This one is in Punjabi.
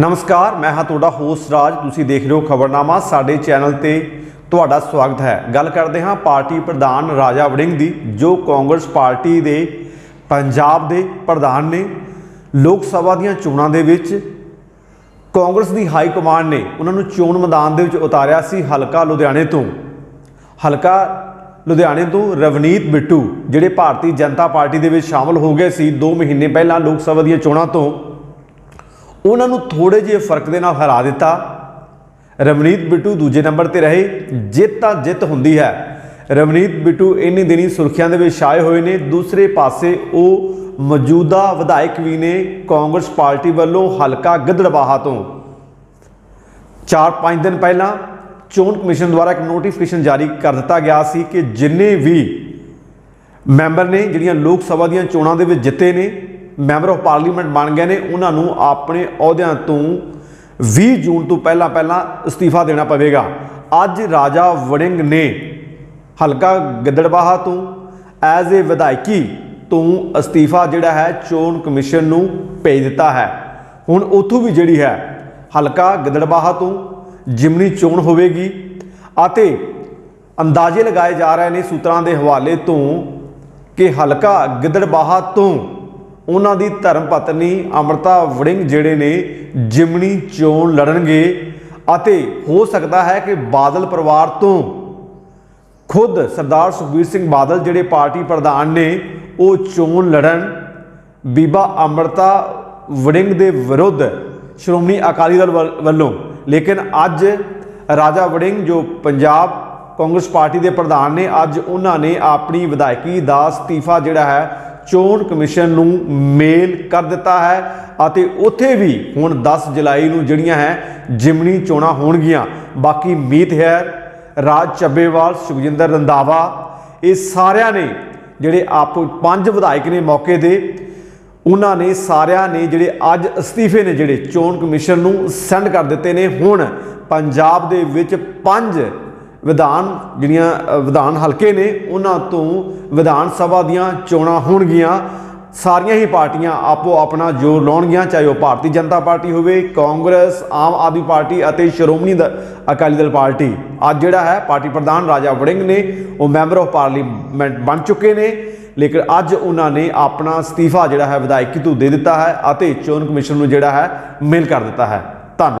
ਨਮਸਕਾਰ, ਮੈਂ ਹਾਂ ਤੁਹਾਡਾ ਹੋਸਟ ਰਾਜ। ਤੁਸੀਂ ਦੇਖ ਰਹੇ ਹੋ ਖਬਰਨਾਮਾ। ਸਾਡੇ ਚੈਨਲ ਤੇ ਤੁਹਾਡਾ ਸਵਾਗਤ ਹੈ। ਗੱਲ ਕਰਦੇ ਹਾਂ ਪਾਰਟੀ ਪ੍ਰਧਾਨ ਰਾਜਾ ਵੜਿੰਗ ਦੀ, ਜੋ ਕਾਂਗਰਸ ਪਾਰਟੀ ਦੇ, ਪੰਜਾਬ ਦੇ ਪ੍ਰਧਾਨ ਨੇ ਲੋਕ ਸਭਾ ਦੀਆਂ ਚੋਣਾਂ ਦੇ ਵਿੱਚ ਕਾਂਗਰਸ ਦੀ ਹਾਈ ਕਮਾਂਡ ਨੇ ਉਹਨਾਂ ਨੂੰ ਚੋਣ ਮੈਦਾਨ ਦੇ ਵਿੱਚ ਉਤਾਰਿਆ ਸੀ ਹਲਕਾ ਲੁਧਿਆਣੇ ਤੋਂ। ਹਲਕਾ ਲੁਧਿਆਣੇ ਤੋਂ ਰਵਨੀਤ ਬਿੱਟੂ, ਜਿਹੜੇ ਭਾਰਤੀ ਜਨਤਾ ਪਾਰਟੀ ਦੇ ਵਿੱਚ ਸ਼ਾਮਲ ਹੋ ਗਏ ਸੀ 2 ਮਹੀਨੇ ਪਹਿਲਾਂ ਲੋਕ ਸਭਾ ਦੀਆਂ ਚੋਣਾਂ ਤੋਂ। ਉਹਨਾਂ ਨੂੰ ਥੋੜੇ ਜਿਹੇ ਫ਼ਰਕ ਦੇ ਨਾਲ ਹਰਾ ਦਿੱਤਾ। ਰਵਨੀਤ ਬਿੱਟੂ ਦੂਜੇ ਨੰਬਰ ਤੇ ਰਹੇ, ਜਿੱਤ ਤਾਂ ਜਿੱਤ ਹੁੰਦੀ ਹੈ। ਰਵਨੀਤ ਬਿੱਟੂ ਇੰਨੇ ਦਿਨੀ ਸੁਰਖੀਆਂ ਦੇ ਵਿੱਚ ਛਾਏ ਹੋਏ ਨੇ। ਦੂਸਰੇ ਪਾਸੇ ਉਹ ਮੌਜੂਦਾ ਵਿਧਾਇਕ ਵੀ ਨੇ ਕਾਂਗਰਸ ਪਾਰਟੀ ਵੱਲੋਂ ਹਲਕਾ ਗਿੱਦੜਬਾਹਾ ਤੋਂ। 4-5 ਦਿਨ ਪਹਿਲਾਂ ਚੋਣ ਕਮਿਸ਼ਨ ਦੁਆਰਾ ਇੱਕ ਨੋਟੀਫਿਕੇਸ਼ਨ ਜਾਰੀ ਕਰ ਦਿੱਤਾ ਗਿਆ ਸੀ ਕਿ ਜਿੰਨੇ ਵੀ ਮੈਂਬਰ ਨੇ, ਜਿਹੜੀਆਂ ਲੋਕ ਸਭਾ ਦੀਆਂ ਚੋਣਾਂ ਦੇ ਵਿੱਚ ਜਿੱਤੇ ਨੇ ਮੈਂਬਰ ਆਫ ਪਾਰਲੀਮੈਂਟ ਬਣ ਗਏ ਨੇ, ਉਹਨਾਂ ਨੂੰ ਆਪਣੇ ਅਹੁਦਿਆਂ ਤੋਂ 20 ਜੂਨ ਤੋਂ ਪਹਿਲਾਂ ਪਹਿਲਾਂ ਅਸਤੀਫਾ ਦੇਣਾ ਪਵੇਗਾ। ਅੱਜ ਰਾਜਾ ਵੜਿੰਗ ਨੇ ਹਲਕਾ ਗਿੱਦੜਬਾਹਾ ਤੋਂ ਐਜ਼ ਏ ਵਿਧਾਇਕੀ ਤੋਂ ਅਸਤੀਫਾ ਜਿਹੜਾ ਹੈ ਚੋਣ ਕਮਿਸ਼ਨ ਨੂੰ ਭੇਜ ਦਿੱਤਾ ਹੈ। ਹੁਣ ਉਥੋਂ ਵੀ ਜਿਹੜੀ ਹੈ ਹਲਕਾ ਗਿੱਦੜਬਾਹਾ ਤੋਂ ਜਿਮਨੀ ਚੋਣ ਹੋਵੇਗੀ ਅਤੇ ਅੰਦਾਜ਼ੇ ਲਗਾਏ ਜਾ ਰਹੇ ਨੇ ਸੂਤਰਾਂ ਦੇ ਹਵਾਲੇ ਤੋਂ ਕਿ ਹਲਕਾ ਗਿੱਦੜਬਾਹਾ ਤੋਂ ਉਹਨਾਂ ਦੀ ਧਰਮ ਪਤਨੀ ਅਮਰਤਾ ਵੜਿੰਗ ਜਿਹੜੇ ਨੇ ਜਿਮਨੀ ਚੋਣ ਲੜਨਗੇ ਅਤੇ ਹੋ ਸਕਦਾ ਹੈ ਕਿ ਬਾਦਲ ਪਰਿਵਾਰ ਤੋਂ ਖੁਦ ਸਰਦਾਰ ਸੁਖਬੀਰ ਸਿੰਘ ਬਾਦਲ ਜਿਹੜੇ ਪਾਰਟੀ ਪ੍ਰਧਾਨ ਨੇ ਉਹ ਚੋਣ ਲੜਨ, ਬੀਬਾ ਅਮਰਤਾ ਵੜਿੰਗ ਦੇ ਵਿਰੁੱਧ ਸ਼੍ਰੋਮਣੀ ਅਕਾਲੀ ਦਲ ਵੱਲ- ਵੱਲੋਂ। ਲੇਕਿਨ ਅੱਜ ਰਾਜਾ ਵੜਿੰਗ ਜੋ ਪੰਜਾਬ ਕਾਂਗਰਸ ਪਾਰਟੀ ਦੇ ਪ੍ਰਧਾਨ ਨੇ, ਅੱਜ ਉਹਨਾਂ ਨੇ ਆਪਣੀ ਵਿਧਾਇਕੀ ਦਾ ਅਸਤੀਫਾ ਜਿਹੜਾ ਹੈ ਚੋਣ ਕਮਿਸ਼ਨ ਨੂੰ ਮੇਲ ਕਰ ਦਿੱਤਾ ਹੈ ਅਤੇ ਉੱਥੇ ਵੀ ਹੁਣ 10 ਜੁਲਾਈ ਨੂੰ ਜਿਹੜੀਆਂ ਹੈ ਜਿਮਣੀ ਚੋਣਾਂ ਹੋਣਗੀਆਂ। ਬਾਕੀ ਮੀਤ ਹੈ, ਰਾਜ ਚੱਬੇਵਾਲ ਸੁਖਜਿੰਦਰ ਰੰਦਾਵਾ ਇਹ ਸਾਰਿਆਂ ਨੇ ਜਿਹੜੇ ਆਪ ਪੰਜ ਵਿਧਾਇਕ ਨੇ ਮੌਕੇ ਦੇ, ਉਹਨਾਂ ਨੇ ਸਾਰਿਆਂ ਨੇ ਜਿਹੜੇ ਅੱਜ ਅਸਤੀਫੇ ਨੇ ਜਿਹੜੇ ਚੋਣ ਕਮਿਸ਼ਨ ਨੂੰ ਸੈਂਡ ਕਰ ਦਿੱਤੇ ਨੇ। ਹੁਣ ਪੰਜਾਬ ਦੇ ਵਿੱਚ ਪੰਜ ਵਿਧਾਨ ਜਿਹੜੀਆਂ ਵਿਧਾਨ ਹਲਕੇ ਨੇ, ਉਹਨਾਂ ਤੋਂ ਵਿਧਾਨ ਸਭਾ ਦੀਆਂ ਚੋਣਾਂ ਹੋਣਗੀਆਂ। ਸਾਰੀਆਂ ਹੀ ਪਾਰਟੀਆਂ ਆਪੋ ਆਪਣਾ ਜ਼ੋਰ ਲਾਉਣਗੀਆਂ, ਚਾਹੇ ਉਹ ਭਾਰਤੀ ਜਨਤਾ ਪਾਰਟੀ ਹੋਵੇ, ਕਾਂਗਰਸ, ਆਮ ਆਦਮੀ ਪਾਰਟੀ ਅਤੇ ਸ਼੍ਰੋਮਣੀ ਦ- ਅਕਾਲੀ ਦਲ ਪਾਰਟੀ। ਅੱਜ ਜਿਹੜਾ ਹੈ, ਪਾਰਟੀ ਪ੍ਰਧਾਨ ਰਾਜਾ ਵੜਿੰਗ ਨੇ, ਉਹ ਮੈਂਬਰ ਆਫ ਪਾਰਲੀਮੈਂਟ ਬਣ ਚੁੱਕੇ ਨੇ। ਲੇਕਿਨ ਅੱਜ ਉਹਨਾਂ ਨੇ ਆਪਣਾ ਅਸਤੀਫਾ ਜਿਹੜਾ ਹੈ, ਵਿਧਾਇਕੀ ਤੋਂ ਦੇ ਦਿੱਤਾ ਹੈ ਅਤੇ ਚੋਣ ਕਮਿਸ਼ਨ ਨੂੰ ਜਿਹੜਾ ਹੈ, ਮੇਲ ਕਰ ਦਿੱਤਾ ਹੈ।